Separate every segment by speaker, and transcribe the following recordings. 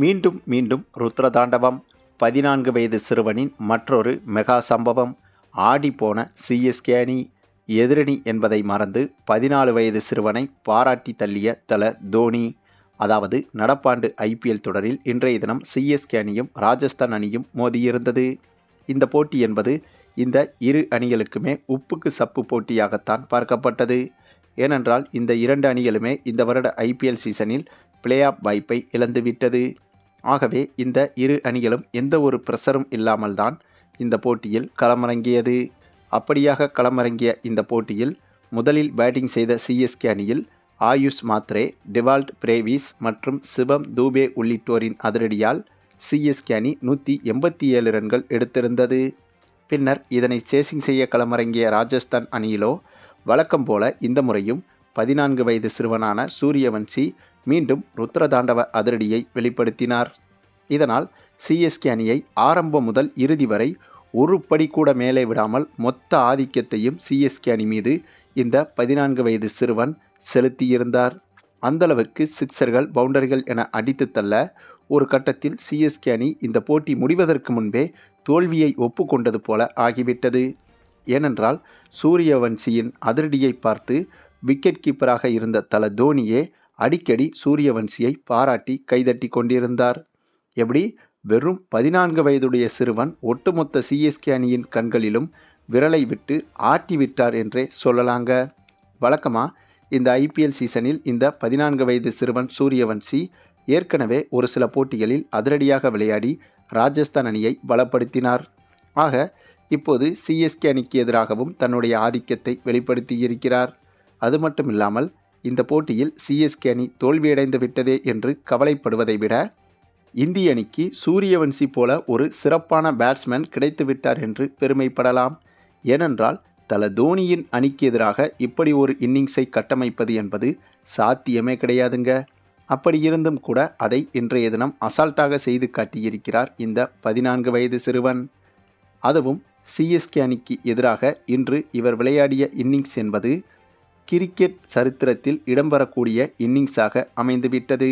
Speaker 1: மீண்டும் மீண்டும் ருத்ரதாண்டவம். பதினான்கு வயது சிறுவனின் மற்றொரு மெகா சம்பவம். ஆடி போன சிஎஸ்கே அணி எதிரணி என்பதை மறந்து பதினாலு வயது சிறுவனை பாராட்டி தள்ளிய தல தோனி. அதாவது நடப்பாண்டு ஐபிஎல் தொடரில் இன்றைய தினம் சிஎஸ்கே அணியும் ராஜஸ்தான் அணியும் மோதியிருந்தது. இந்த போட்டி என்பது இந்த இரு அணிகளுக்குமே உப்புக்கு சப்பு போட்டியாகத்தான் பார்க்கப்பட்டது. ஏனென்றால் இந்த இரண்டு அணிகளுமே இந்த வருட ஐபிஎல் சீசனில் பிளே ஆஃப் வாய்ப்பை இழந்துவிட்டது. ஆகவே இந்த இரு அணிகளும் எந்த ஒரு பிரஷரும் இல்லாமல் தான் இந்த போட்டியில் களமிறங்கியது. அப்படியாக களமிறங்கிய இந்த போட்டியில் முதலில் பேட்டிங் செய்த சிஎஸ்கே அணியில் ஆயுஷ் மாத்ரே டிவால்ட் பிரேவிஸ் மற்றும் சிவம் தூபே உள்ளிட்டோரின் அதிரடியால் சிஎஸ்கே அணி நூற்றி எண்பத்தி ஏழு ரன்கள் எடுத்திருந்தது. பின்னர் இதனை சேசிங் செய்ய களமிறங்கிய ராஜஸ்தான் அணியிலோ வழக்கம் போல இந்த முறையும் பதினான்கு வயது சிறுவனான சூரியவன்சி மீண்டும் ருத்ரதாண்டவ அதிரடியை வெளிப்படுத்தினார். இதனால் சிஎஸ்கே அணியை ஆரம்பம் முதல் இறுதி வரை ஒரு படி கூட மேலே விடாமல் மொத்த ஆதிக்கத்தையும் சிஎஸ்கே அணி மீது இந்த பதினான்கு வயது சிறுவன் செலுத்தியிருந்தார். அந்தளவுக்கு சிக்ஸர்கள் பவுண்டரிகள் என அடித்து தள்ள ஒரு கட்டத்தில் சிஎஸ்கே அணி இந்த போட்டி முடிவதற்கு முன்பே தோல்வியை ஒப்புக்கொண்டது போல ஆகிவிட்டது. ஏனென்றால் சூரியவன்சியின் அதிரடியை பார்த்து விக்கெட் கீப்பராக இருந்த தல தோனியே அடிக்கடி சூரியவன்சியை பாராட்டி கைதட்டி கொண்டிருந்தார். எப்படி? வெறும் பதினான்கு வயதுடைய சிறுவன் ஒட்டுமொத்த சிஎஸ்கே அணியின் கண்களிலும் விரலை விட்டு ஆட்டி விட்டார் என்றே சொல்லலாங்க. வழக்கமாக இந்த ஐபிஎல் சீசனில் இந்த பதினான்கு வயது சிறுவன் சூரியவன்சி ஏற்கனவே ஒரு சில போட்டிகளில் அதிரடியாக விளையாடி ராஜஸ்தான் அணியை பலப்படுத்தினார். ஆக இப்போது சிஎஸ்கே அணிக்கு எதிராகவும் தன்னுடைய ஆதிக்கத்தை வெளிப்படுத்தியிருக்கிறார். அது மட்டும் இல்லாமல் இந்த போட்டியில் சிஎஸ்கே அணி தோல்வியடைந்து விட்டதே என்று கவலைப்படுவதை விட இந்திய அணிக்கு சூரியவன்சி போல ஒரு சிறப்பான பேட்ஸ்மேன் கிடைத்துவிட்டார் என்று பெருமைப்படலாம். ஏனென்றால் தல தோனியின் அணிக்கு எதிராக இப்படி ஒரு இன்னிங்ஸை கட்டமைப்பது என்பது சாத்தியமே கிடையாதுங்க. அப்படி இருந்தும் கூட அதை இன்றைய தினம் அசால்ட்டாக செய்து காட்டியிருக்கிறார் இந்த பதினான்கு வயது சிறுவன். அதுவும் சிஎஸ்கே அணிக்கு எதிராக இன்று இவர் விளையாடிய இன்னிங்ஸ் என்பது கிரிக்கெட் சரித்திரத்தில் இடம்பெறக்கூடிய இன்னிங்ஸாக அமைந்துவிட்டது.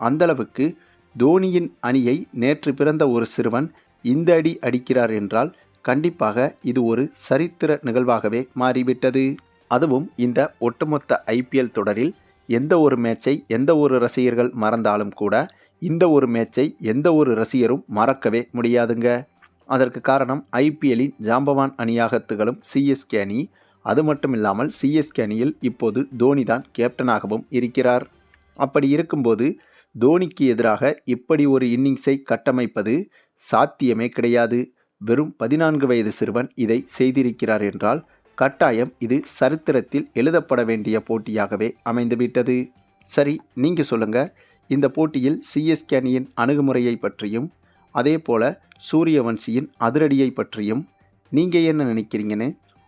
Speaker 1: அந்தளவுக்கு தோனியின் அணியை நேற்று பிறந்த ஒரு சிறுவன் இந்த அடி அடிக்கிறார் என்றால் கண்டிப்பாக இது ஒரு சரித்திர நிகழ்வாகவே மாறிவிட்டது. அதுவும் இந்த ஒட்டுமொத்த ஐபிஎல் தொடரில் எந்த ஒரு மேட்சை எந்த ஒரு ரசிகர்கள் மறந்தாலும் கூட இந்த ஒரு மேட்சை எந்த ஒரு ரசிகரும் மறக்கவே முடியாதுங்க. அதற்கு காரணம் ஐபிஎல்லின் ஜாம்பவான் அணியாக திகழும் சிஎஸ்கே அணி அது மட்டும் இல்லாமல் சிஎஸ்கே அணியில் இப்போது தோனி தான் கேப்டனாகவும் இருக்கிறார். அப்படி இருக்கும்போது தோனிக்கு எதிராக இப்படி ஒரு இன்னிங்ஸை கட்டமைப்பது சாத்தியமே கிடையாது. வெறும் பதினான்கு வயது சிறுவன் இதை செய்திருக்கிறார் என்றால் கட்டாயம் இது சரித்திரத்தில் எழுதப்பட வேண்டிய போட்டியாகவே அமைந்துவிட்டது. சரி நீங்கள் சொல்லுங்கள் இந்த போட்டியில் சிஎஸ்கே அணியின் அணுகுமுறையை பற்றியும் அதே போல சூரியவன்சியின் அதிரடியை பற்றியும் நீங்கள் என்ன நினைக்கிறீங்கன்னு?